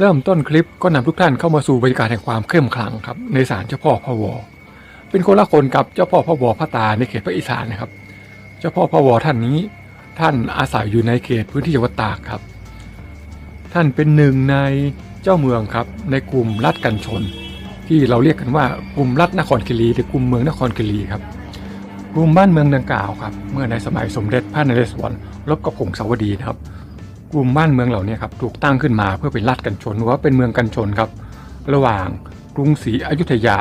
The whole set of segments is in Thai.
เริ่มต้นคลิปก็นำทุกท่านเข้ามาสู่บรรยากาศแห่งความเข้มขลังครับในศาลเจ้าพ่อพะวอเป็นคนละคนกับเจ้าพ่อพะวอพระตาในเขตภาคอีสานนะครับ เจ้าพ่อพะวอท่านนี้ ท่านอาศัยอยู่ในเขตพื้นที่จังหวัดตากครับ ท่านเป็นหนึ่งในเจ้าเมืองครับในกลุ่มรัฐกันชน ที่เราเรียกกันว่ากลุ่มรัฐนครคีรีหรือกลุ่มเมืองนครคีรีครับกลุ่มบ้านเมืองดังกล่าวครับเมื่อในสมัยสมเด็จพระนเรศวรรบกับผงสาวดีนะครับ กลุ่มบ้านเมืองเหล่านี้ครับถูกตั้งขึ้นมาเพื่อเป็นรัฐกันชนหรือว่าเป็นเมืองกันชนครับ ระหว่างกรุงศรีอยุธยา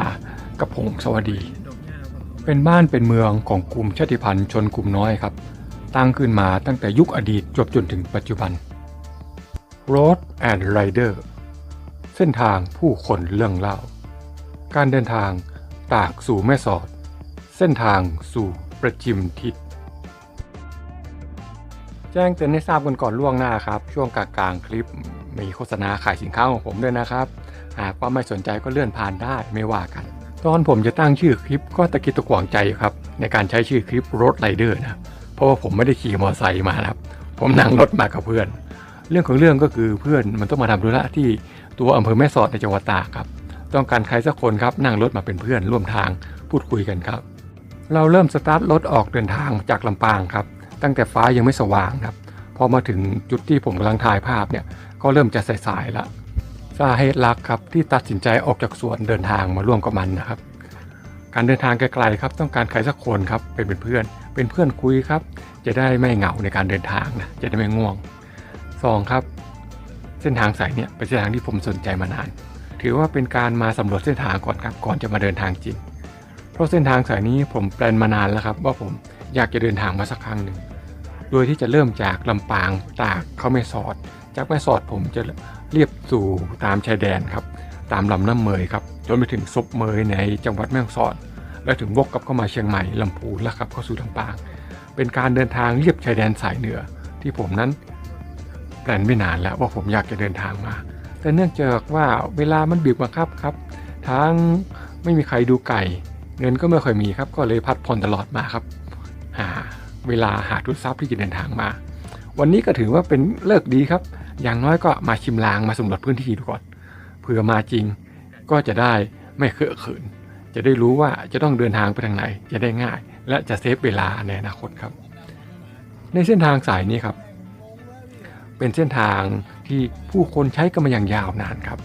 กับผงสาวดี เป็นบ้านเป็นเมืองของกลุ่มชาติพันธุ์ชนกลุ่มน้อยครับ ตั้งขึ้นมาตั้งแต่ยุคอดีตจบจนถึงปัจจุบัน Road and Rider เส้นทางผู้คนเรื่องเล่า การเดินทางตากสู่แม่สอด เส้นทางสู่ประจิมทิศ จ้งเตือนให้ทราบกันก่อนล่วงหน้าครับ ช่วงกลางๆคลิปมีโฆษณาขายสินค้าของผมด้วยนะครับ หากว่าไม่สนใจก็เลื่อนผ่านได้ไม่ว่ากัน ตอนผมจะตั้งชื่อคลิปก็ตะกิดตะขวงใจครับ ในการใช้ชื่อคลิปรถไรเดอร์นะเพราะว่าผมไม่ได้ขี่มอเตอร์ไซค์มาครับ ผมนั่งรถมากับเพื่อน เรื่องของเรื่องก็คือเพื่อนมันต้องมาทำธุระที่ตัวอำเภอแม่สอดในจังหวัดตากครับ ต้องการใครสักคนครับนั่งรถมาเป็นเพื่อนร่วมทางพูดคุยกันครับ เราเริ่มสตาร์ทรถออกเดินทางจากลำปางครับ ตั้งแต่ฟ้ายังไม่สว่างครับพอมาถึงจุดที่ผมกำลังถ่ายภาพเนี่ยก็เริ่มจะสายๆละสาเหตุหลักครับที่ตัดสินใจออกจากสวนเดินทางมาร่วมกับมันนะครับ การเดินทางไกลๆครับต้องการใครสักคนครับเป็นเพื่อน เป็นเพื่อนคุยครับ จะได้ไม่เหงาในการเดินทางนะจะได้ไม่ง่วงสองครับ เส้นทางสายเนี่ยเป็นเส้นทางที่ผมสนใจมานาน ถือว่าเป็นการมาสำรวจเส้นทางก่อนครับก่อนจะมาเดินทางจริง เพราะเส้นทางสายนี้ผมแปลนมานานแล้วครับ ว่าผมอยากจะเดินทางมาสักครั้งหนึ่ง โดยที่จะเริ่มจากลำปางตากเข้าแม่สอด จากแม่สอดผมจะเรียบสู่ตามชายแดนครับ ตามลำน้ำเมยครับจนไปถึงซบเมยในจังหวัดแม่ฮ่องสอนแล้วถึงวกกลับเข้ามาเชียงใหม่ลำพูนแล้วครับเข้าสู่ลำปาง เป็นการเดินทางเรียบชายแดนสายเหนือ ที่ผมนั้นแปลนไม่นานแล้วว่าผมอยากจะเดินทางมา แต่เนื่องจากว่าเวลามันบีบบังคับครับ ทั้งไม่มีใครดูไก่ เงินก็ไม่ค่อยมีครับก็เลยพัดผ่อนตลอดมาครับหา เวลาหาทุนทรัพย์ที่จะเดินทางมา วันนี้ก็ถือว่าเป็นเลิกดีครับ อย่างน้อยก็มาชิมลางมาสำรวจพื้นที่ดูก่อนเผื่อมาจริง ก็จะได้ไม่เคอะเขิน จะได้รู้ว่าจะต้องเดินทางไปทางไหนจะได้ง่าย และจะเซฟเวลาในอนาคตครับ ในเส้นทางสายนี้ครับ เป็นเส้นทางที่ผู้คนใช้กันมาอย่างยาวนานครับ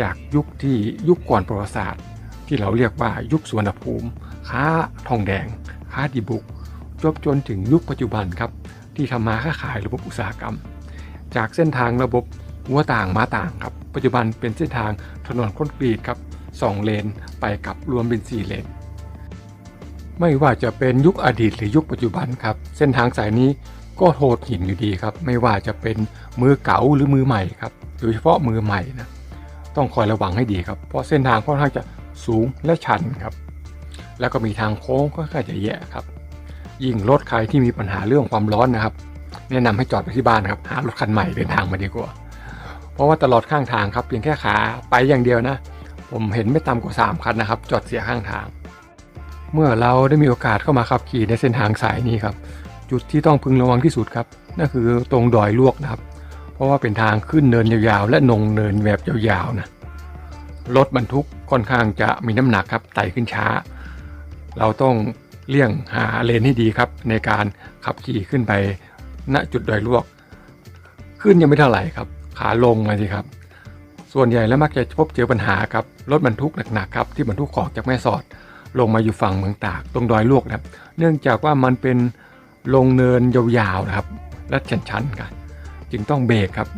จากยุคที่ยุคก่อนประวัติศาสตร์ ที่เราเรียกว่ายุคสวนภูมิ ค้าทองแดง ค้าดีบุก จบจนถึงยุคปัจจุบันครับ ที่ทำมาค้าขายระบบอุตสาหกรรม จากเส้นทางระบบหัวต่างมาต่างครับ ปัจจุบันเป็นเส้นทางถนนคอนกรีตครับสองเลนไปกับรวมเป็นสี่เลนไม่ว่าจะเป็นยุคอดีตหรือยุคปัจจุบันครับ เส้นทางสายนี้ก็โหดหินอยู่ดีครับ ไม่ว่าจะเป็นมือเก่าหรือมือใหม่ครับโดยเฉพาะมือใหม่นะต้องคอยระวังให้ดีครับ เพราะเส้นทางค่อนข้างจะสูงและชันครับ แล้วก็มีทางโค้งค่อนข้างจะแย่ครับ ยิ่งรถใครที่มีปัญหาเรื่องความร้อนนะครับ แนะนำให้จอดไปที่บ้านครับหารถคันใหม่เดินทางมาดีกว่า เพราะว่าตลอดข้างทางครับเพียงแค่ขาไปอย่างเดียวนะ ผมเห็นไม่ต่ำกว่า3คันนะครับ จอดเสียข้างทาง เมื่อเราได้มีโอกาสเข้ามาขับขี่ในเส้นทางสายนี้ครับ จุดที่ต้องพึงระวังที่สุดครับนั่นคือตรงดอยลวกนะครับ เพราะว่าเป็นทางขึ้นเนินยาวๆ และนงเนินแบบยาวๆนะรถบรรทุกค่อนข้างจะมีน้ำหนักครับไต่ขึ้นช้า เราต้อง เลี่ยงหาเลนให้ดีครับ ในการขับขี่ขึ้นไปณจุดดอยลวก ขึ้นยังไม่เท่าไหร่ครับ ขาลงมาสิครับ ส่วนใหญ่แล้วมักจะพบเจอปัญหาครับรถบรรทุกหนักๆครับที่บรรทุกของจากแม่สอด ลงมาอยู่ฝั่งเมืองตากตรงดอยลวกนะครับ เนื่องจากว่ามันเป็นลงเนินยาวๆนะครับและชันๆกันจึงต้องเบรกครับ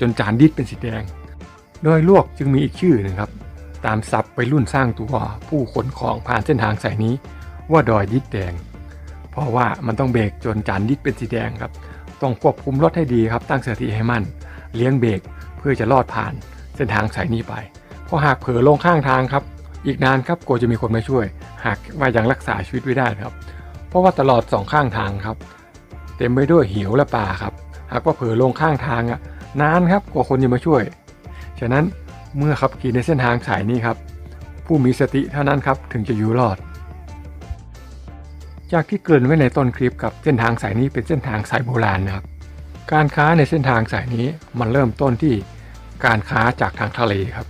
จนจานดิดเป็นสีแดงดอยลวกจึงมีอีกชื่อหนึ่งครับ ตามศัพท์ไปรุ่นสร้างตัวผู้ขนของผ่านเส้นทางสายนี้ ว่าดอยดิดแดง เพราะว่ามันต้องเบรกจนจานดิดเป็นสีแดงครับ ต้องควบคุมรถให้ดีครับ ตั้งสติให้มั่น เลี้ยงเบรกเพื่อจะลอดผ่านเส้นทางสายนี้ไป เพราะหากเผลอลงข้างทางครับ อีกนานครับกลัวจะมีคนมาช่วย หากว่ายังรักษาชีวิตไว้ได้ครับ เพราะว่าตลอดสองข้างทางครับ เต็มไปด้วยหิวและป่าครับ หากว่าเผลอลงข้างทางอะนานครับกว่าคนจะมาช่วย ฉะนั้นเมื่อขับขี่ในเส้นทางสายนี้ครับ ผู้มีสติเท่านั้นครับถึงจะอยู่รอด จากที่เกริ่นไว้ในต้นคลิปกับเส้นทางสายนี้เป็นเส้นทางสายโบราณนะครับ การค้าในเส้นทางสายนี้มันเริ่มต้นที่การค้าจากทางทะเลครับ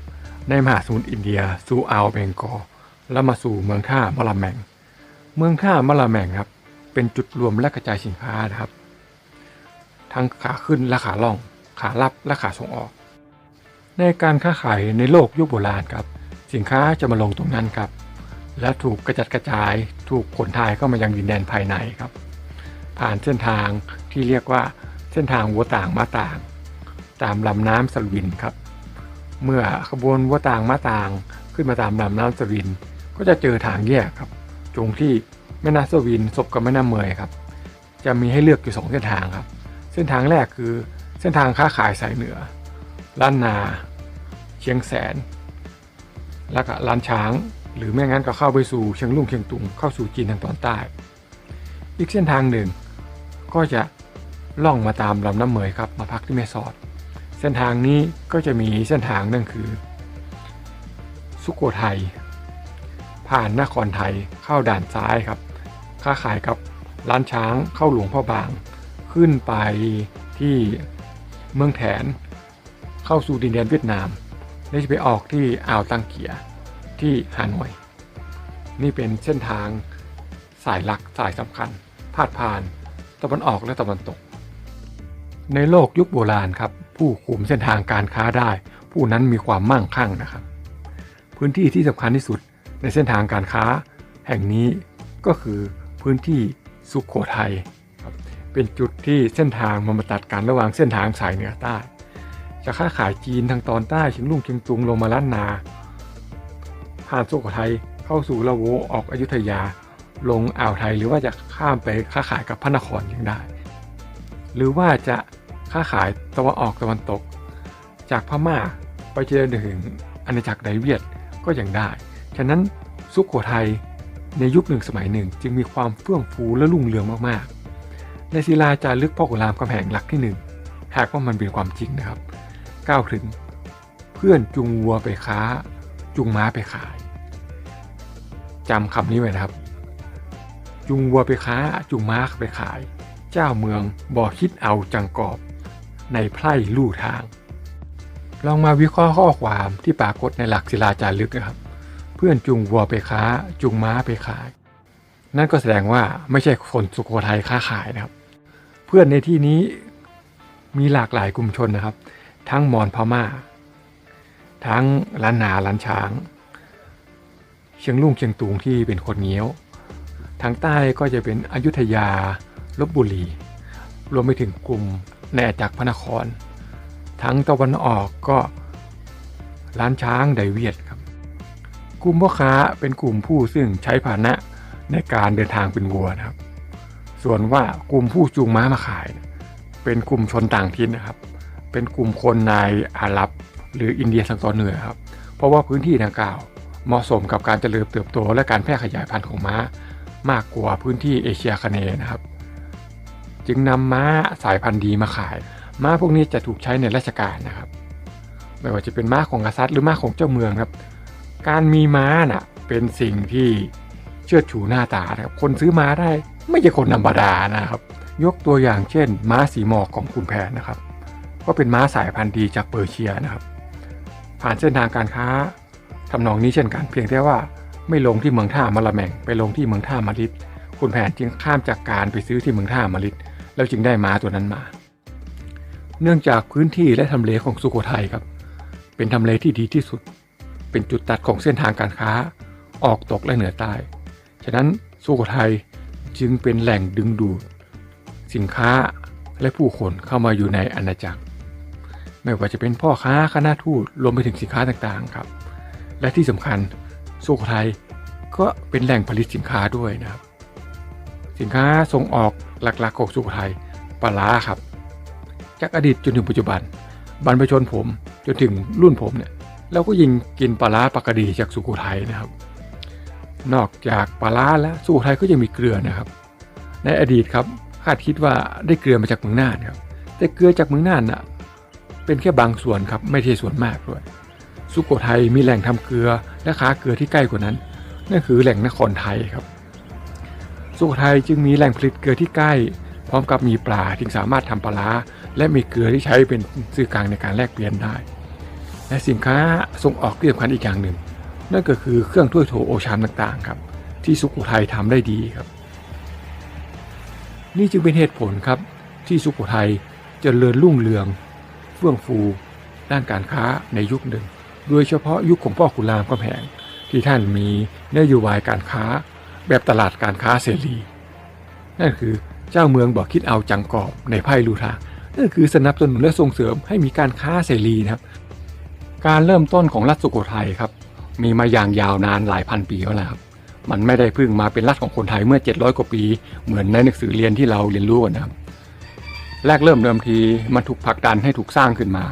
ในมหาสมุทรอินเดียสู่อ่าวเบงกอลแล้วมาสู่เมืองท่ามะละแมง เมืองท่ามะละแมงครับเป็นจุดรวมและกระจายสินค้านะครับ ทั้งขาขึ้นและขาล่อง ขารับและขาส่งออก ในการค้าขายในโลกยุคโบราณครับ สินค้าจะมาลงตรงนั้นครับ และถูกกระจัดกระจาย ถูกขนถ่ายเข้ามายังดินแดนภายในครับ ผ่านเส้นทางที่เรียกว่าเส้นทางวัวต่างมาต่าง ตามลำน้ำสวินครับ เมื่อขบวนวัวต่างมาต่างขึ้นมาตามลำน้ำสวิน ก็จะเจอทางแยกครับตรงที่แม่น้ำสวินศพกับแม่น้ำเมยครับ จะมีให้เลือกอยู่สองเส้นทางครับ เส้นทางแรกคือเส้นทางค้าขายสายเหนือล้านนา เชียงแสน แล้วก็ล้านช้าง หรือไม่งั้นก็เข้าไปสู่เชียงลุ่งเชียงตุงเข้าสู่จีนทางตอนใต้ อีกเส้นทางหนึ่ง ก็จะล่องมาตามลำน้ำเหมยครับมาพักที่แม่สอด เส้นทางนี้ก็จะมีเส้นทางนั่นคือ สุโขทัยผ่านนครไทยเข้าด่านซ้ายครับค้าขายกับร้านช้างเข้าหลวงพ่อบาง ขึ้นไปที่เมืองแถน เข้าสู่ดินแดนเวียดนาม แล้วจะไปออกที่อ่าวตังเกีย ที่ฮานอย นี่เป็นเส้นทางสายหลักสายสำคัญ พาดผ่านตะวันออกและตะวันตก ในโลกยุคโบราณครับ ผู้คุมเส้นทางการค้าได้ ผู้นั้นมีความมั่งคั่งนะครับ พื้นที่ที่สำคัญที่สุดในเส้นทางการค้าแห่งนี้ก็คือพื้นที่สุขโขทัยครับเป็นจุดที่เส้นทางมันมาตัดกันระหว่างเส้นทางสายเหนือใต้ จะค้าขายจีนทางตอนใต้เชียงลุ่งเชียงตุงลงมาล้านนา ผ่านสุโขทัยเข้าสู่ละโวออกอยุธยา ลงอ่าวไทยหรือว่าจะข้ามไปค้าขายกับพระนครยังได้ หรือว่าจะค้าขายตะวันออกตะวันตก จากพม่าไปเจริญถึงอาณาจักรไดเวียดก็ยังได้ ฉะนั้นสุขโขทัยในยุคหนึ่งสมัยหนึ่ง จึงมีความเฟื่องฟูและรุ่งเรืองมากๆ ในศิลาจารึกพ่อขุนรามคำแหงหลักที่หนึ่งหากว่ามันเป็นความจริงนะครับ ก้าวถึง เพื่อนจุงวัวไปค้า จุงม้าไปขายจำคำนี้ไว้นะครับ จุงวัวไปค้า จุงม้าไปขาย เจ้าเมืองบ่คิดเอาจังกอบ ในไพร่ลู่ทาง ลองมาวิเคราะห์ข้อความที่ปรากฏในหลักศิลาจารึกนะครับ เพื่อนจุงวัวไปค้า จุงม้าไปขาย นั่นก็แสดงว่าไม่ใช่คนสุโขทัยค้าขายนะครับ เพื่อนในที่นี้มีหลากหลายกลุ่มชนนะครับ ทั้งมอญพม่า ทั้งล้านนาล้านช้าง เชียงลุ่งเชียงตุงที่เป็นคนเงี้ยว ทางใต้ก็จะเป็นอยุธยาลบบุรี รวมไปถึงกลุ่มในอาจักรพระนคร ทั้งตะวันออกก็ล้านช้างไดเวียดครับ กลุ่มพ่อค้าเป็นกลุ่มผู้ซึ่งใช้พาหนะในการเดินทางเป็นวัวนะครับ ส่วนว่ากลุ่มผู้จูงม้ามาขาย เป็นกลุ่มชนต่างถิ่นนะครับ เป็นกลุ่มคนในอาหรับ หรืออินเดียทางตอนเหนือครับ เพราะว่าพื้นที่ดังกล่าวเหมาะสมกับการเจริญเติบโตและการแพร่ขยายพันธุ์ของม้า มากกว่าพื้นที่เอเชียคเนนะครับ จึงนำม้าสายพันธุ์ดีมาขาย ม้าพวกนี้จะถูกใช้ในราชการนะครับ ไม่ว่าจะเป็นม้าของกษัตริย์หรือม้าของเจ้าเมืองครับ การมีม้าน่ะเป็นสิ่งที่เชื่อชูหน้าตานครับ คนซื้อม้าได้ไม่ใช่คนธรรมดานะครับ ยกตัวอย่างเช่น ม้าสีหมอกของคุณแผนนะครับ ก็เป็นม้าสายพันธุ์ดีจากเปอร์เซียนะครับ ผ่านเส้นทางการค้าทำนองนี้เช่นกัน เพียงแต่ว่าไม่ลงที่เมืองท่ามะละแมงไปลงที่เมืองท่ามาริดคุณแผนจึงข้ามจากการไปซื้อที่เมืองท่ามาริดแล้วจึงได้ม้าตัวนั้นมา เนื่องจากพื้นที่และทำเลของสุโขทัยครับ เป็นทำเลที่ดีที่สุด เป็นจุดตัดของเส้นทางการค้าออกตกและเหนือใต้ฉะนั้นสุโขทัยจึงเป็นแหล่งดึงดูด สินค้าและผู้คนเข้ามาอยู่ในอาณาจักร ไม่ว่าจะเป็นพ่อค้าคณะทูตรวมไปถึงสินค้าต่างๆครับ และที่สำคัญสุโขทัยก็เป็นแหล่งผลิตสินค้าด้วยนะครับ สินค้าส่งออกหลักๆของสุโขทัยปลาร้าครับ จากอดีตจนถึงปัจจุบัน บรรพชนผมจนถึงรุ่นผมเนี่ยเราก็ยิงกินปลาร้าปากระดีจากสุโขทัยนะครับ นอกจากปลาร้าแล้วสุโขทัยก็ยังมีเกลือนะครับ ในอดีตครับคาดคิดว่าได้เกลือมาจากเมืองน่านครับ แต่เกลือจากเมืองน่านน่ะ เป็นแค่บางส่วนครับไม่ใช่ส่วนมากด้วย สุโขทัยมีแหล่งทำเกลือและค้าเกลือที่ใกล้กว่านั้นนั่นคือแหล่งนครไทยครับ สุโขทัยจึงมีแหล่งผลิตเกลือที่ใกล้ พร้อมกับมีปลาที่สามารถทำปลาและมีเกลือที่ใช้เป็นสื่อกลางในการแลกเปลี่ยนได้ และสินค้าส่งออกที่สำคัญอีกอย่างหนึ่ง นั่นก็คือเครื่องถ้วยโถโอชามต่างๆครับที่สุโขทัยทำได้ดีครับ นี่จึงเป็นเหตุผลครับที่สุโขทัยจเจริญรุ่งเรือง เฟื่องฟูด้านการค้าในยุคหนึ่ง โดยเฉพาะยุคของพ่อขุนรามคำแหงที่ท่านมีนโยบายการค้าแบบตลาดการค้าเสรี นั่นคือเจ้าเมืองบอกคิดเอาจังกอบในไพ่ลูทางนั่นคือสนับสนุนและส่งเสริมให้มีการค้าเสรีนะครับ การเริ่มต้นของรัฐสุโขทัยครับ มีมาอย่างยาวนานหลายพันปีแล้วนะครับมันไม่ได้เพิ่งมาเป็นรัฐของคนไทยเมื่อ 700 กว่าปี เหมือนในหนังสือเรียนที่เราเรียนรู้กันนะครับ แรกเริ่มเดิมทีมันถูกผลักดันให้ถูกสร้างขึ้นมา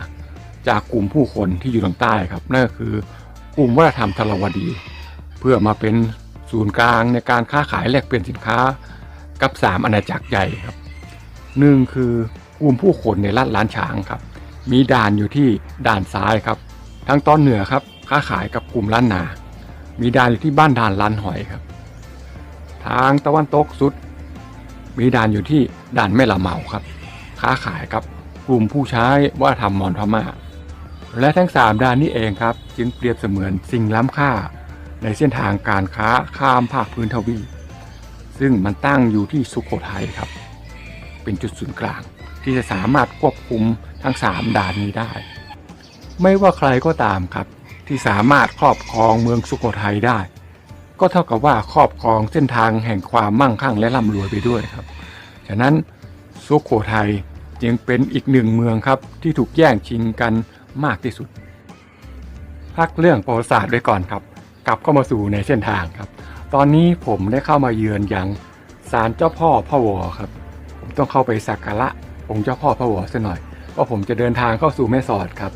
จากกลุ่มผู้คนที่อยู่ทางใต้ครับนั่นก็คือกลุ่มวัฒนธรรมทรวดี เพื่อมาเป็นศูนย์กลางในการค้าขายแลกเปลี่ยนสินค้ากับสามอาณาจักรใหญ่ครับหนึ่งคือกลุ่มผู้คนในลาดล้านช้างครับ มีด่านอยู่ที่ด่านซ้ายครับทางตอนเหนือครับค้าขายกับกลุ่มล้านนา มีด่านอยู่ที่บ้านด่านล้านหอยครับ ทางตะวันตกสุด มีด่านอยู่ที่ด่านแม่ละเมาครับ ค้าขายกับกลุ่มผู้ใช้ว่าทำมอนพม่า และทั้งสามด่านนี้เองครับ จึงเปรียบเสมือนสิ่งล้ำค่า ในเส้นทางการค้าข้ามภาคพื้นทวีปซึ่งมันตั้งอยู่ที่สุโขทัยครับ เป็นจุดศูนย์กลาง ที่จะสามารถควบคุมทั้งสามด่านนี้ได้ ไม่ว่าใครก็ตามครับ ที่สามารถครอบครองเมืองสุโขทัยได้ ก็เท่ากับว่าครอบครองเส้นทางแห่งความมั่งคั่งและร่ำรวยไปด้วยครับ ฉะนั้น สุโขทัยจึงเป็นอีกหนึ่งเมืองครับที่ถูกแย่งชิงกันมากที่สุด พักเรื่องประวัติศาสตร์ไว้ก่อนครับ กลับเข้ามาสู่ในเส้นทางครับ ตอนนี้ผมได้เข้ามาเยือนอย่างศาลเจ้าพ่อพ่อวอครับ ผมต้องเข้าไปสักการะองค์เจ้าพ่อพ่อวอซะหน่อยเพราะผมจะเดินทางเข้าสู่แม่สอดครับ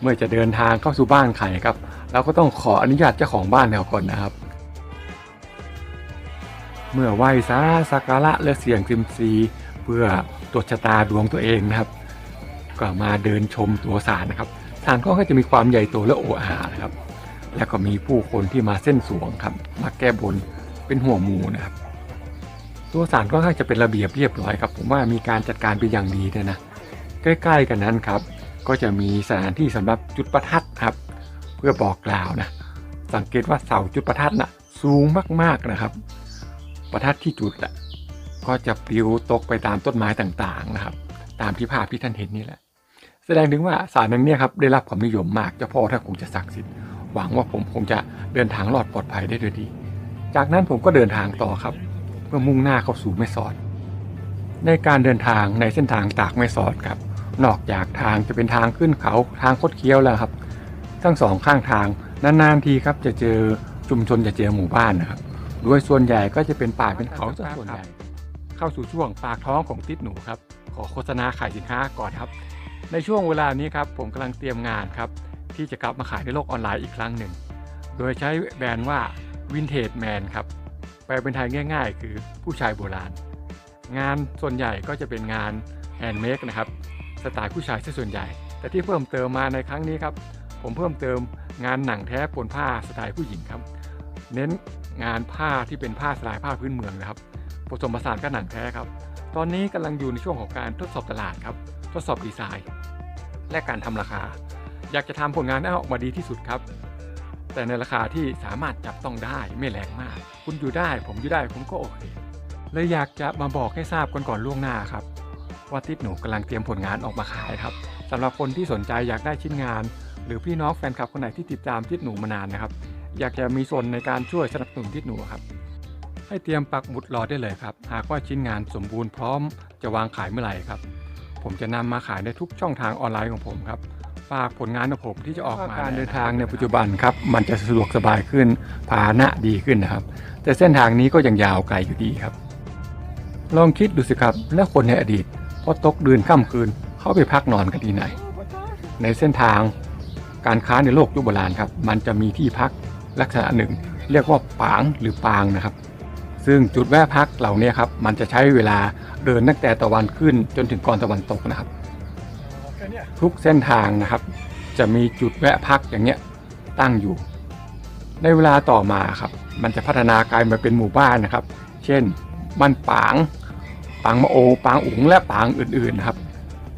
เมื่อจะเดินทางเข้าสู่บ้านใครครับ เราก็ต้องขออนุญาตเจ้าของบ้านเขาก่อนนะครับ เมื่อไหว้สาสักการะและเสียงซิมซี เพื่อตรวจชะตาดวงตัวเองนะครับ ก็มาเดินชมตัวศาลนะครับศาลก็จะมีความใหญ่โตและโออานะครับ แล้วก็มีผู้คนที่มาเส้นสวงครับมาแก้บนเป็นหัวหมูนะครับ ตัวศาลก็ค่อนข้างจะเป็นระเบียบเรียบร้อยครับ ผมว่ามีการจัดการเป็นอย่างดีเลยนะใกล้ๆกันนั้นครับ ก็จะมีสถานที่สำหรับจุดประทัดครับ เพื่อบอกกล่าวนะสังเกตว่าเสาจุดประทัดน่ะสูงมากๆนะครับ ประทัดที่จุดอะ ก็จะปลิวตกไปตามต้นไม้ต่างๆนะครับ ตามที่ภาพที่ท่านเห็นนี่แหละ แสดงถึงว่าสารนั้นเนี่ยครับได้รับความนิยมมากเจ้าพ่อท่านคงจะศักดิ์สิทธิ์หวังว่าผมคงจะเดินทางรอดปลอดภัยได้ด้วยดี จากนั้นผมก็เดินทางต่อครับเพื่อมุ่งหน้าเข้าสู่แม่สอด ในการเดินทางในเส้นทางตากแม่สอดครับ นอกจากทางจะเป็นทางขึ้นเขาทางคดเคี้ยวแล้วครับ ทั้งสองข้างทางนานๆทีครับจะเจอชุมชนจะเจอหมู่บ้านนะครับ โดยส่วนใหญ่ก็จะเป็นป่าเป็นเขาส่วนใหญ่ เข้าสู่ช่วงปากท้องของติดหนูครับ ขอโฆษณาขายสินค้าก่อนครับ ในช่วงเวลานี้ครับผมกำลังเตรียมงานครับ ที่จะกลับมาขายในโลกออนไลน์อีกครั้งหนึ่ง โดยใช้แบรนด์ว่า Vintage Man ครับแปลเป็นไทยง่าย ๆ คือผู้ชายโบราณ งานส่วนใหญ่ก็จะเป็นงานแฮนด์เมดนะครับสไตล์ผู้ชายซะส่วนใหญ่ แต่ที่เพิ่มเติมมาในครั้งนี้ครับ ผมเพิ่มเติมงานหนังแท้ปนผ้าสไตล์ผู้หญิงครับ เน้นงานผ้าที่เป็นผ้าสไตล์ผ้าพื้นเมืองนะครับ ผสมผสานกับหนังแท้ครับ ตอนนี้กำลังอยู่ในช่วงของการทดสอบตลาดครับ ทดสอบดีไซน์ และการทำราคา อยากจะทำผลงานให้ออกมาดีที่สุดครับ แต่ในราคาที่สามารถจับต้องได้ไม่แรงมาก คุณอยู่ได้ ผมอยู่ได้ผมก็โอเคเลยอยากจะมาบอกให้ทราบก่อนก่อนล่วงหน้าครับว่าติดหนูกำลังเตรียมผลงานออกมาขายครับสำหรับคนที่สนใจอยากได้ชิ้นงาน หรือพี่น้องแฟนคลับคนไหนที่ติดตามติดหนูมานานนะครับ อยากจะมีส่วนในการช่วยสนับสนุนติดหนูครับ ให้เตรียมปักหมุดรอได้เลยครับ หากว่าชิ้นงานสมบูรณ์พร้อมจะวางขายเมื่อไหร่ครับ ผมจะนำมาขายในทุกช่องทางออนไลน์ของผมครับฝากผลงานของผมที่จะออกมาการเดินทางในปัจจุบันครับ มันจะสะดวกสบายขึ้นพาหนะดีขึ้นนะครับ แต่เส้นทางนี้ก็ยังยาวไกลอยู่ดีครับ ลองคิดดูสิครับ และคนในอดีตพอตกเดือนค่ำคืน เข้าไปพักนอนกันที่ไหน ในเส้นทางการค้าในโลกยุคโบราณครับ มันจะมีที่พักลักษณะหนึ่ง เรียกว่าปางหรือปางนะครับ ซึ่งจุดแวะพักเหล่านี้ครับมันจะใช้เวลาเดินตั้งแต่ตะวันขึ้นจนถึงก่อนตะวันตกนะครับ ทุกเส้นทางนะครับ จะมีจุดแวะพักอย่างเงี้ยตั้งอยู่ ในเวลาต่อมาครับ มันจะพัฒนากลายมาเป็นหมู่บ้านนะครับ เช่นบ้านปางปางมะโอปางอุ๋งและปางอื่นๆนะครับ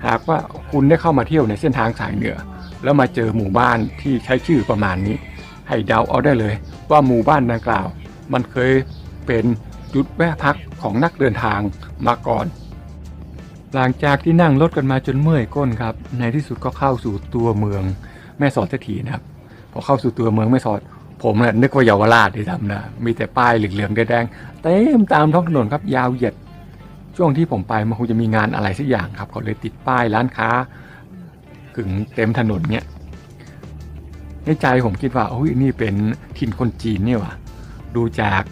หากว่าคุณได้เข้ามาเที่ยวในเส้นทางสายเหนือ แล้วมาเจอหมู่บ้านที่ใช้ชื่อประมาณนี้ ให้เดาเอาได้เลย ว่าหมู่บ้านดังกล่าว มันเคย เป็นจุดแวะพักของนักเดินทางมาก่อน หลังจากที่นั่งรถกันมาจนเมื่อยก้นครับ ในที่สุดก็เข้าสู่ตัวเมืองแม่สอดสักทีนะครับ พอเข้าสู่ตัวเมืองแม่สอด ผมน่ะนึกว่าเยาวราชที่ทำนะมีแต่ป้ายเหลืองๆแดงๆเต็มตามท้องถนนครับยาวเหยียดช่วงที่ผมไปมันคงจะมีงานอะไรสักอย่างครับเขาเลยติดป้ายร้านค้าขึงเต็มถนนเนี่ยในใจผมคิดว่าโอ้ยนี่เป็นถิ่นคนจีนเนี่ยว่ะดูจาก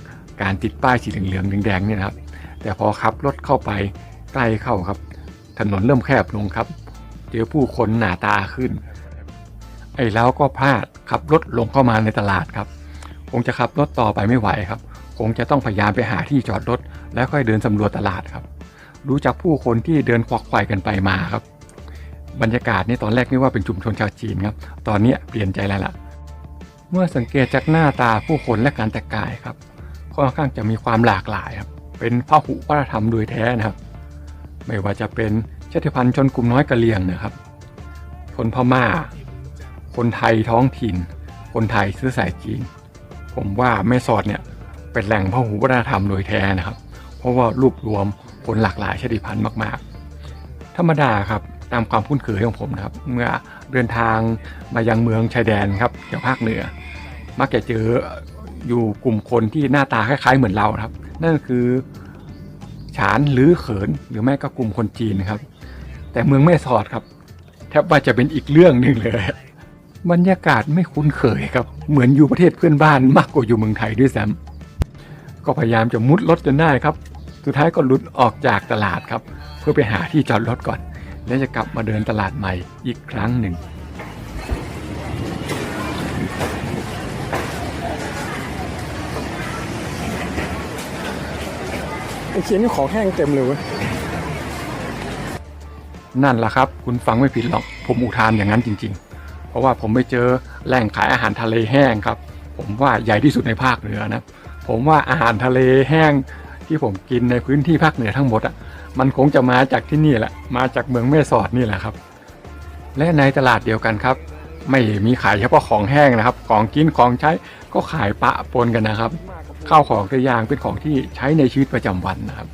การติดป้ายสีเหลืองๆแดงๆเนี่ยครับแต่พอขับรถเข้าไปใกล้เข้าครับ ถนนเริ่มแคบลงครับ เจอผู้คนหนาตาขึ้น ไอ้แล้วก็พลาดขับรถลงเข้ามาในตลาดครับคงจะขับรถต่อไปไม่ไหวครับ คงจะต้องพยายามไปหาที่จอดรถ แล้วค่อยเดินสำรวจตลาดครับดูจากผู้คนที่เดินควักไขว่กันไปมาครับ บรรยากาศนี่ตอนแรกนึกว่าเป็นชุมชนชาวจีนครับ ตอนนี้เปลี่ยนใจแล้วล่ะ เมื่อสังเกตจากหน้าตาผู้คนและการแต่งกายครับ ค่อนข้างจะมีความหลากหลายครับเป็นพหุวัฒนธรรมโดยแท้นะครับ ไม่ว่าจะเป็นชาติพันธุ์ชนกลุ่มน้อยกะเหรี่ยงนะครับ คนพม่า คนไทยท้องถิ่น คนไทยเชื้อสายจีน ผมว่าแม่สอดเนี่ยเป็นแหล่งพหุวัฒนธรรมโดยแท้นะครับ เพราะว่ารวบรวมคนหลากหลายชาติพันธุ์มาก ๆ ธรรมดาครับตามความคุ้นเคยของผมนะครับ เมื่อเดินทางมายังเมืองชายแดนครับแถวภาคเหนือ มักจะเจอ อยู่กลุ่มคนที่หน้าตาคล้ายๆเหมือนเราครับ นั่นคือฉานหรือเขินหรือไม่ก็กลุ่มคนจีนนะครับ แต่เมืองแม่สอดครับ แทบว่าจะเป็นอีกเรื่องหนึ่งเลย บรรยากาศไม่คุ้นเคยครับ เหมือนอยู่ประเทศเพื่อนบ้านมากกว่าอยู่เมืองไทยด้วยซ้ำก็พยายามจะมุดรถจนได้ครับ สุดท้ายก็หลุดออกจากตลาดครับ เพื่อไปหาที่จอดรถก่อน แล้วจะกลับมาเดินตลาดใหม่อีกครั้งหนึ่ง ไอ้เขียนนี่ของแห้งเต็มเลยเว้ยนั่นแหละครับ คุณฟังไม่ผิดหรอก ผมอุทานอย่างนั้นจริง ๆ เพราะว่าผมไปเจอแหล่งขายอาหารทะเลแห้งครับ ผมว่าใหญ่ที่สุดในภาคเหนือนะ ผมว่าอาหารทะเลแห้งที่ผมกินในพื้นที่ภาคเหนือทั้งหมดอะ มันคงจะมาจากที่นี่แหละ มาจากเมืองแม่สอดนี่แหละครับ และในตลาดเดียวกันครับ ไม่มีขายเฉพาะของแห้งนะครับ ของกินของใช้ก็ขายปะปนกันนะครับ ข้าวของตัวอย่างเป็นของที่ใช้ในชีวิตประจำวันนะครับ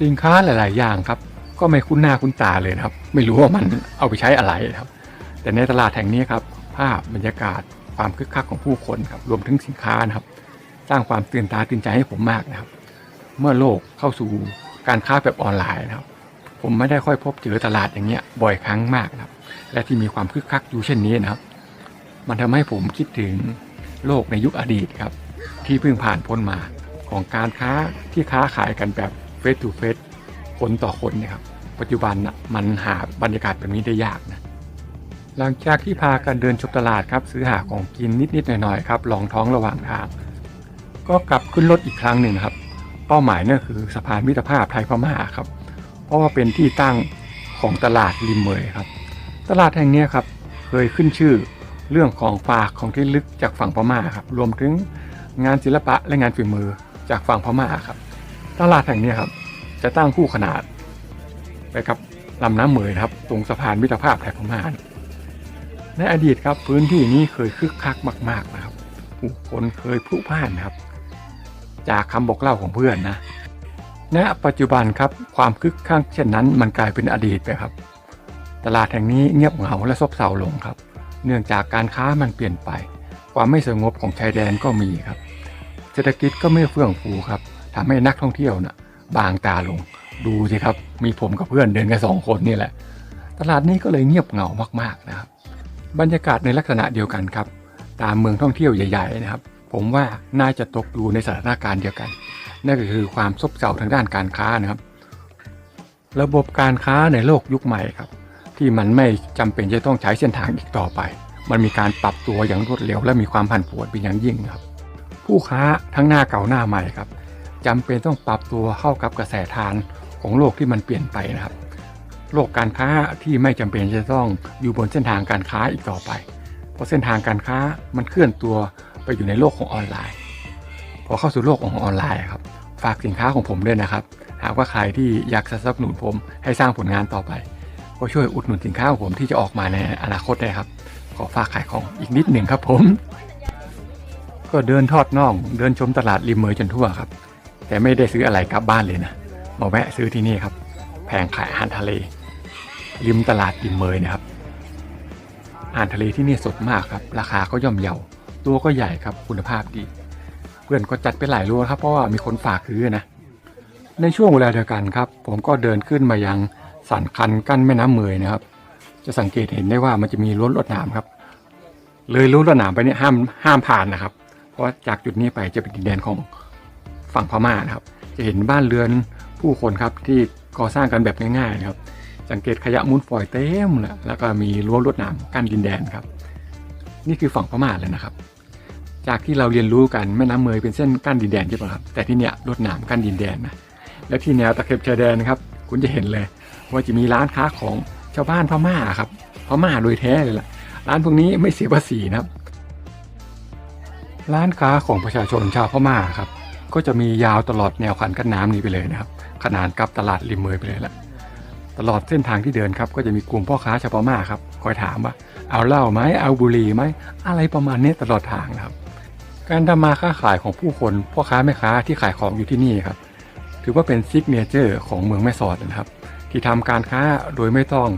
สินค้าหลาย ๆ อย่างครับ ก็ไม่คุ้นหน้าคุ้นตาเลยนะครับ ไม่รู้ว่ามันเอาไปใช้อะไรครับ แต่ในตลาดแห่งนี้ครับ ภาพบรรยากาศความคึกคักของผู้คนครับรวมถึงสินค้านะครับ สร้างความตื่นตาตื่นใจให้ผมมากนะครับ เมื่อโลกเข้าสู่การค้าแบบออนไลน์นะครับ ผมไม่ได้ค่อยพบเจอตลาดอย่างเงี้ยบ่อยครั้งมากนะครับ และที่มีความคึกคักอยู่เช่นนี้นะครับ มันทำให้ผมคิดถึงโลกในยุคอดีตครับ ที่เพิ่งผ่านพ้นมาของการค้าที่ค้าขายกันแบบเฟส to เฟสคนต่อคนเนะครับ ปัจจุบันนะมันหาบรรยากาศแบบนี้ได้ยากนะหลังจากที่พากันเดินชมตลาดครับซื้อหาของกินนิดๆหน่อยๆครับลองท้องระหว่างทางก็กลับขึ้นรถอีกครั้งหนึ่งครับ เป้าหมายนั่นคือสะพานมิตรภาพไทยพม่าครับ เพราะว่าเป็นที่ตั้งของตลาดริมเมยครับ ตลาดแห่งนี้ครับเคยขึ้นชื่อเรื่องของฝากของที่ลึกจากฝั่งพม่าครับ รวมถึง งานศิลปะและงานฝีมือจากฝั่งพม่าครับ ตลาดแห่งนี้ครับ จะตั้งคู่ขนาดไปกับลำน้ำเหมยครับ ตรงสะพานมิตรภาพไทยพม่าในอดีตครับพื้นที่นี้เคยคึกคักมากๆนะครับผู้คนเคยพลุกพล่านนะครับ จากคำบอกเล่าของเพื่อนนะณปัจจุบันครับความคึกคักเช่นนั้นมันกลายเป็นอดีตไปครับ ตลาดแห่งนี้เงียบเหงาและซบเซาลงครับ เนื่องจากการค้ามันเปลี่ยนไป ความไม่สงบของชายแดนก็มีครับ เศรษฐกิจก็ไม่เฟื่องฟูครับทำให้นักท่องเที่ยวน่ะบางตาลง ดูสิครับ มีผมกับเพื่อนเดินกันสองคนนี่แหละ ตลาดนี้ก็เลยเงียบเหงามากๆนะครับ บรรยากาศในลักษณะเดียวกันครับ ตามเมืองท่องเที่ยวใหญ่ ๆ นะครับ ผมว่าน่าจะตกอยู่ในสถานการณ์เดียวกัน นั่นก็คือความซบเซาทางด้านการค้านะครับ ระบบการค้าในโลกยุคใหม่ครับ ที่มันไม่จำเป็นจะต้องใช้เส้นทางอีกต่อไป มันมีการปรับตัวอย่างรวดเร็ว และมีความผันผวนเป็นอย่างยิ่งครับ ผู้ค้าทั้งหน้าเก่าหน้าใหม่ครับจำเป็นต้องปรับตัวเข้ากับกระแสทานของโลกที่มันเปลี่ยนไปนะครับ โลกการค้าที่ไม่จำเป็นจะต้องอยู่บนเส้นทางการค้าอีกต่อไป เพราะเส้นทางการค้ามันเคลื่อนตัวไปอยู่ในโลกของออนไลน์ พอเข้าสู่โลกของออนไลน์ครับ ฝากสินค้าของผมด้วยนะครับ หากว่าใครที่อยากสนับสนุนผมให้สร้างผลงานต่อไป ก็ช่วยอุดหนุนสินค้าของผมที่จะออกมาในอนาคตได้ครับ อฝากขายของอีกนิดหนึ่งครับผม ก็เดินทอดน่อง เดินชมตลาดริมเมยจนทั่วครับ แต่ไม่ได้ซื้ออะไรกลับบ้านเลยนะมาแวะซื้อที่นี่ครับ แผงขายอาหารทะเล ริมตลาดริมเมยนะครับอาหารทะเลที่นี่สดมากครับ ราคาก็ย่อมเยาตัวก็ใหญ่ครับคุณภาพดี เพื่อนก็จัดไปหลายรูครับเพราะว่ามีคนฝากซื้อนะ ในช่วงเวลาเดียวกันครับ ผมก็เดินขึ้นมายังสันคันกั้นแม่น้ำเมยนะครับ จะสังเกตเห็นได้ว่ามันจะมีรั้วลวดหนามครับ เลยรั้วลวดหนามไปเนี่ยห้ามห้ามผ่านนะครับ เพราะว่าจากจุดนี้ไปจะเป็นดินแดนของฝั่งพม่านะครับ จะเห็นบ้านเรือนผู้คนครับที่ก่อสร้างกันแบบง่ายๆนะครับ สังเกตขยะมูลฝอยเต็มเลยแล้วก็มีรั้วลวดหนามกั้นดินแดนครับ นี่คือฝั่งพม่าเลยนะครับ จากที่เราเรียนรู้กันแม่น้ำเมยเป็นเส้นกั้นดินแดนใช่ปะครับแต่ที่เนี้ยลวดหนามกั้นดินแดนนะและที่แนวตะเข็บชายแดนนะครับ คุณจะเห็นเลยว่าจะมีร้านค้าของ ชาวบ้านพม่าครับพม่าโดยแท้เลยล่ะ ร้านพวกนี้ไม่เสียภาษีนะครับ ร้านค้าของประชาชนชาวพม่าครับ ก็จะมียาวตลอดแนวคันกั้นน้ำนี้ไปเลยนะครับ ขนานกับตลาดริมเมยไปเลยแหละตลอดเส้นทางที่เดินครับ ก็จะมีกลุ่มพ่อค้าชาวพม่าครับคอยถามว่าเอาเหล้าไหมเอาบุหรี่ไหมอะไรประมาณนี้ตลอดทางนะครับ การทำมาค้าขายของผู้คนพ่อค้าแม่ค้าที่ขายของอยู่ที่นี่ครับ ถือว่าเป็นซิกเนเจอร์ของเมืองแม่สอดนะครับ ที่ทำการค้าโดยไม่ต้อง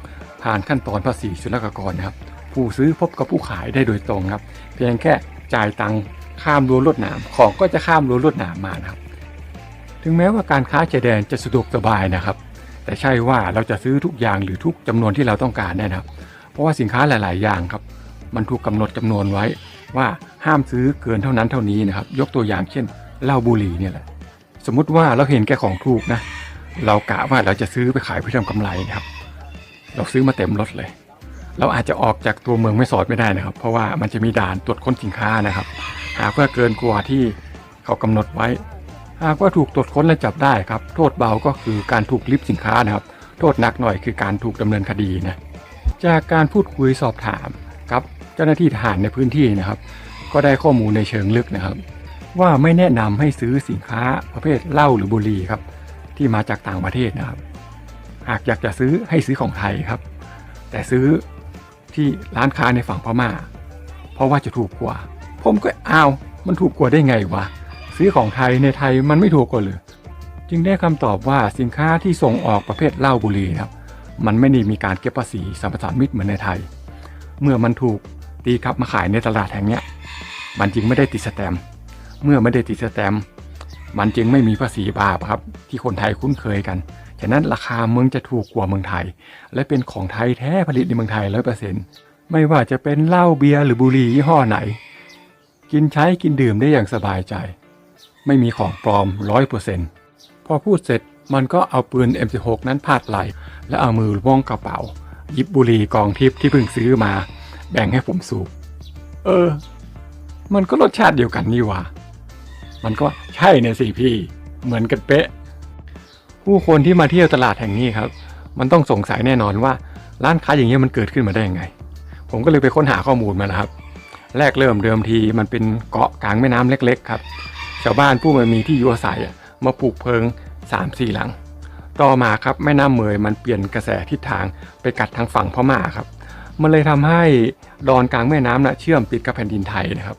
ผ่านขั้นตอนภาษีศุลกากรนะครับ ผู้ซื้อพบกับผู้ขายได้โดยตรงครับ เพียงแค่จ่ายตังค์ข้ามรั้วลวดหนามของก็จะข้ามรั้วลวดหนามมานะครับ ถึงแม้ว่าการค้าชายแดนจะสะดวกสบายนะครับ แต่ใช่ว่าเราจะซื้อทุกอย่างหรือทุกจำนวนที่เราต้องการได้นะครับ เพราะว่าสินค้าหลาย ๆ อย่างครับ มันถูกกำหนดจำนวนไว้ว่าห้ามซื้อเกินเท่านั้นเท่านี้นะครับ ยกตัวอย่างเช่นเหล้าบุหรี่เนี่ยแหละ สมมุติว่าเราเห็นแก่ของถูกนะ เรากะว่าเราจะซื้อไปขายเพื่อทำกำไรนะครับ เราซื้อมาเต็มรถเลย เราอาจจะออกจากตัวเมืองไม่สอดไม่ได้นะครับ เพราะว่ามันจะมีด่านตรวจค้นสินค้านะครับ หากว่าเกินกว่าที่เขากำหนดไว้ หากว่าถูกตรวจค้นและจับได้ครับ โทษเบาก็คือการถูกลิฟสินค้านะครับ โทษหนักหน่อยคือการถูกดำเนินคดีนะ จากการพูดคุยสอบถามกับเจ้าหน้าที่ทหารในพื้นที่นะครับ ก็ได้ข้อมูลในเชิงลึกนะครับ ว่าไม่แนะนำให้ซื้อสินค้าประเภทเหล้าหรือบุหรี่ครับ ที่มาจากต่างประเทศนะครับ หากอยากจะซื้อให้ซื้อของไทยครับ แต่ซื้อที่ร้านค้าในฝั่งพม่า เพราะว่าจะถูกกว่า ผมก็อ้าวมันถูกกว่าได้ไงวะซื้อของไทยในไทยมันไม่ถูกกว่าเลยจึงได้คำตอบว่าสินค้าที่ส่งออกประเภทเหล้าบุหรี่ครับ มันไม่ได้มีการเก็บภาษีสัมปทานมิตรเหมือนในไทย เมื่อมันถูกตีกลับมาขายในตลาดแห่งนี้มันจึงไม่ได้ติดสแตมเมื่อไม่ได้ติดสแตม มันจึงไม่มีภาษีบาปครับ ที่คนไทยคุ้นเคยกัน ฉะนั้นราคาเมืองจะถูกกว่าเมืองไทย และเป็นของไทยแท้ผลิตในเมืองไทยร้อยเปอร์เซ็นต์ไม่ว่าจะเป็นเหล้าเบียร์หรือบุหรี่ยี่ห้อไหน กินใช้กินดื่มได้อย่างสบายใจ ไม่มีของปลอมร้อยเปอร์เซ็นต์พอพูดเสร็จมันก็เอาปืน M16 นั้นพาดไหลและเอามือล้วงกระเป๋าหยิบบุหรี่กองทิพย์ที่เพิ่งซื้อมา แบ่งให้ผมสูบ เออ มันก็รสชาติเดียวกันนี่หว่า มันก็ใช่เนี่ยสิพี่ เหมือนกันเป๊ะ ผู้คนที่มาเที่ยวตลาดแห่งนี้ครับ มันต้องสงสัยแน่นอนว่าร้านค้าอย่างนี้ยมันเกิดขึ้นมาได้ยังไง ผมก็เลยไปค้นหาข้อมูลมานะครับ แรกเริ่มเดิมทีมันเป็นเกาะกลางแม่น้ำเล็ก ๆ ครับ ชาวบ้านผู้มามีที่อยู่อาศัยมาปลูกเพิง3ามสี่หลัง ต่อมาครับแม่น้ำเมยมันเปลี่ยนกระแสทิศทางไปกัดทางฝั่งพม่าครับ มันเลยทำให้ดอนกลางแม่น้ำน่ะเชื่อมติดกับแผ่นดินไทยนะครับ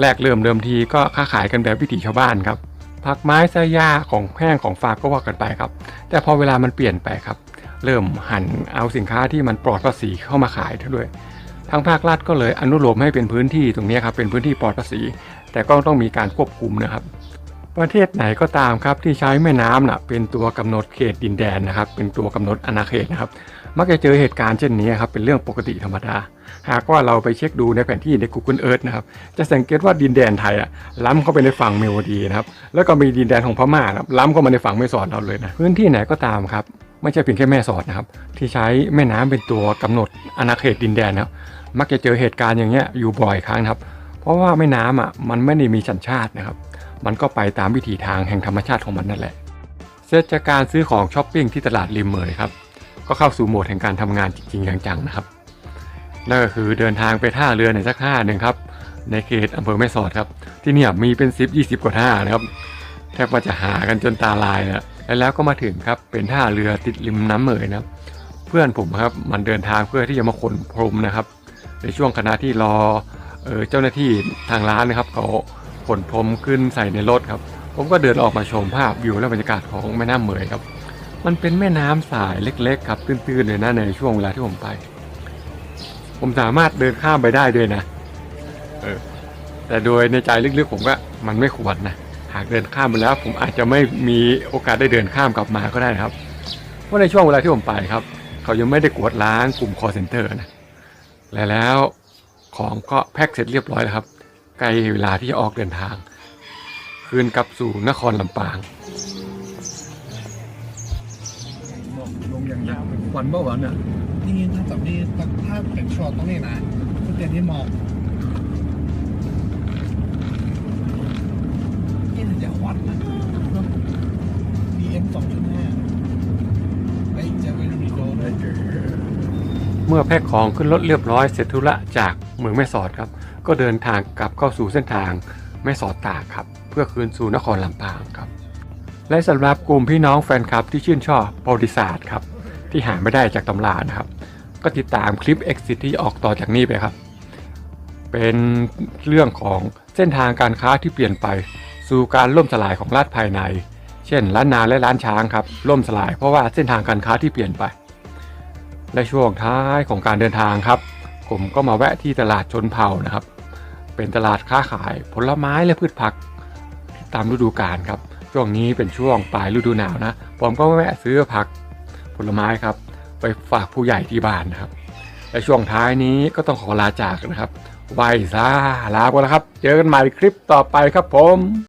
แรกเริ่มเดิมทีก็ค้าขายกันแบบวิถีชาวบ้านครับ ผักไม้เสื้อยาของแห้งของฝากก็ว่ากันไปครับ แต่พอเวลามันเปลี่ยนไปครับ เริ่มหันเอาสินค้าที่มันปลอดภาษีเข้ามาขายด้วย ทางภาครัฐก็เลยอนุโลมให้เป็นพื้นที่ตรงนี้ครับเป็นพื้นที่ปลอดภาษี แต่ก็ต้องมีการควบคุมนะครับประเทศไหนก็ตามครับที่ใช้แม่น้ำน่ะเป็นตัวกำหนดเขตดินแดนนะครับ เป็นตัวกำหนดอาณาเขตนะครับ มักจะเจอเหตุการณ์เช่นนี้ครับเป็นเรื่องปกติธรรมดา หากว่าเราไปเช็คดูในแผนที่ใน Google Earth นะครับ จะสังเกตว่าดินแดนไทยอะล้ำเข้าไปในฝั่งเมโลดีนะครับ แล้วก็มีดินแดนของพม่านะครับล้ำเข้ามาในฝั่งแม่สอดเราเลยนะ พื้นที่ไหนก็ตามครับ ไม่ใช่เพียงแค่แม่สอดนะครับ ที่ใช้แม่น้ำเป็นตัวกำหนดอาณาเขตดินแดนนะครับ มักจะเจอเหตุการณ์อย่างเงี้ยอยู่บ่อยครั้งครับ เพราะว่าแม่น้ำอะมันไม่ได้มีสัญชาตินะครับ มันก็ไปตามวิถีทางแห่งธรรมชาติของมันนั่นแหละ เสร็จจากการซื้อของช้อปปิ้งที่ตลาดริมเมยครับ ก็เข้าสู่โหมดแห่งการทำงานจริงๆจังๆนะครับ นั่นก็คือเดินทางไปท่าเรือในสักท่าหนึ่งครับ ในเขตอำเภอแม่สอดครับ ที่เนี่ยมีเป็น10 20กว่าท่านะครับแทบว่าจะหากันจนตาลายนะแล้วก็มาถึงครับเป็นท่าเรือติดริมน้ำเหมยนะครับ เพื่อนผมครับมันเดินทางเพื่อที่จะมาขนพรมนะครับ ในช่วงขณะที่รอเออเจ้าหน้าที่ทางร้านนะครับเขาขนพรมขึ้นใส่ในรถครับ ผมก็เดินออกมาชมภาพวิวและบรรยากาศของแม่น้ำเหมยครับ มันเป็นแม่น้ำสายเล็ก ๆ ครับตื้นๆเลยนะในช่วงเวลาที่ผมไป ผมสามารถเดินข้ามไปได้ด้วยนะ เออ แต่โดยในใจลึกๆผมก็มันไม่ควรนะ หากเดินข้ามไปแล้ว ผมอาจจะไม่มีโอกาสได้เดินข้ามกลับมาก็ได้นะครับ เพราะในช่วงเวลาที่ผมไปครับ เขายังไม่ได้กวดล้างกลุ่ม call center นะ และแล้วของก็แพ็คเสร็จเรียบร้อยแล้วครับ ใกล้เวลาที่จะออกเดินทาง คืนกลับสู่นครลำปางลงอย่างยาววันเมื่อวันอะ นี่ถ้าจากนี้ถ้าถ้าเป็นช็อตตรงนี้นะคือเตียนที่หมอกนี่น่าจะวัดนะ BM 2.5ไอ้จะไปดูดีโดเลยเมื่อแพ็คของขึ้นรถเรียบร้อยเสร็จธุระจากเมืองแม่สอดครับ ก็เดินทางกลับเข้าสู่เส้นทางแม่สอดตากครับ เพื่อคืนสู่นครลำปางครับ และสำหรับกลุ่มพี่น้องแฟนคลับที่ชื่นชอบประวัติศาสตร์ครับที่หาไม่ได้จากตำรานะครับ ก็ติดตามคลิป Exit ที่ออกต่อจากนี้ไปครับ เป็นเรื่องของเส้นทางการค้าที่เปลี่ยนไป สู่การล่มสลายของรัฐภายใน เช่นร้านนาและร้านช้างครับล่มสลายเพราะว่าเส้นทางการค้าที่เปลี่ยนไป และช่วงท้ายของการเดินทางครับ ผมก็มาแวะที่ตลาดชนเผ่านะครับ เป็นตลาดค้าขายผลไม้และพืชผักตามฤดูกาลครับช่วงนี้เป็นช่วงปลายฤดูหนาวนะ ผมก็แวะซื้อผักผลไม้ครับ ไปฝากผู้ใหญ่ที่บ้านนะครับ และช่วงท้ายนี้ก็ต้องขอลาจากนะครับไหวซาลาไปแล้วครับ เจอกันใหม่คลิปต่อไปครับผม